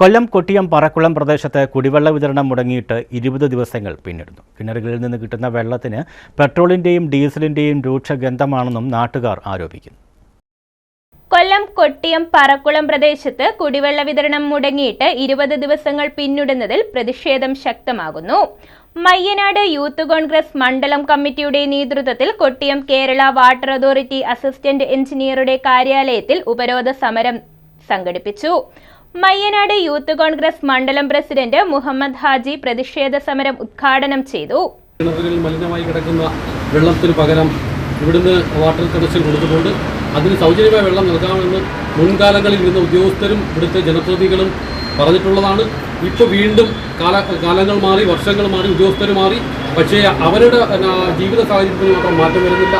കൊല്ലം കൊട്ടിയം പറക്കുളം പ്രദേശത്ത് കുടിവെള്ള വിതരണം മുടങ്ങിയിട്ട് ഇരുപത് ദിവസങ്ങൾ പിന്നിടുന്നു. കിണറുകളിൽ നിന്ന് കിട്ടുന്ന വെള്ളത്തിന് പെട്രോളിന്റെയും ഡീസലിന്റെയും രൂക്ഷ ഗന്ധമാണെന്നും നാട്ടുകാർ ആരോപിക്കുന്നു. കൊല്ലം കൊട്ടിയം പറക്കുളം പ്രദേശത്ത് കുടിവെള്ള വിതരണം മുടങ്ങിയിട്ട് ഇരുപത് ദിവസങ്ങൾ പിന്നിടുന്നതിൽ പ്രതിഷേധം ശക്തമാകുന്നു. മയ്യനാട് യൂത്ത് കോൺഗ്രസ് മണ്ഡലം കമ്മിറ്റിയുടെ നേതൃത്വത്തിൽ Kottiyam Kerala water authority assistant എഞ്ചിനീയറുടെ കാര്യാലയത്തിൽ ഉപരോധ സമരം സംഘടിപ്പിച്ചു. മയ്യനാട് യൂത്ത് കോൺഗ്രസ് മണ്ഡലം പ്രസിഡന്റ് മുഹമ്മദ് ഹാജി പ്രതിഷേധ സമരം ഉദ്ഘാടനം ചെയ്തു. മലിനമായി കിടക്കുന്ന വെള്ളത്തിന് പകരം ഇവിടുന്ന് വാട്ടർ കണക്ഷൻ കൊടുത്തുകൊണ്ട് അതിന് സൗജന്യമായ വെള്ളം നൽകാമെന്ന് മുൻകാലങ്ങളിൽ ഇരുന്ന ഉദ്യോഗസ്ഥരും ഇവിടുത്തെ ജനപ്രതിനിധികളും പറഞ്ഞിട്ടുള്ളതാണ്. ഇപ്പോൾ വീണ്ടും കാല കാലങ്ങൾ മാറി വർഷങ്ങൾ മാറി ഉദ്യോഗസ്ഥർ മാറി. പക്ഷേ അവരുടെ ജീവിത സാഹചര്യത്തിൽ മാത്രം മാറ്റം വരുന്നില്ല.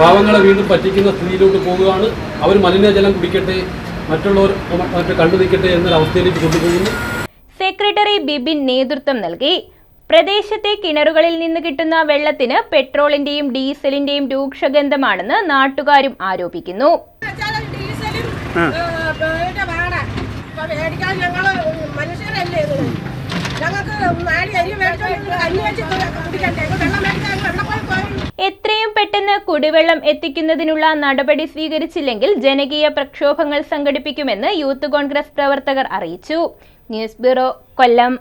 പാവങ്ങളെ വീണ്ടും പറ്റിക്കുന്ന സ്ഥിതിയിലോട്ട് പോവുകയാണ് അവർ മലിനജലം കുടിക്കട്ടെ മറ്റുള്ളവർ മറ്റു കണ്ടു നിൽക്കട്ടെ എന്നൊരവസ്ഥയിലേക്ക് കൊണ്ടുപോകുന്നു. സെക്രട്ടറി ബിബിൻ നേതൃത്വം നൽകി. പ്രദേശത്തെ കിണറുകളിൽ നിന്ന് കിട്ടുന്ന വെള്ളത്തിന് പെട്രോളിന്റെയും ഡീസലിന്റെയും രൂക്ഷഗന്ധമാണെന്ന് നാട്ടുകാരും ആരോപിക്കുന്നു. ഞങ്ങൾക്ക് നാടി അരി മേടിച്ചോണ്ട് കഞ്ഞി വെച്ച് പെട്ടെന്ന് കുടിവെള്ളം എത്തിക്കുന്നതിനുള്ള നടപടി സ്വീകരിച്ചില്ലെങ്കിൽ ജനകീയ പ്രക്ഷോഭങ്ങൾ സംഘടിപ്പിക്കുമെന്ന് യൂത്ത് കോൺഗ്രസ് പ്രവർത്തകർ അറിയിച്ചു. News bureau Kollam.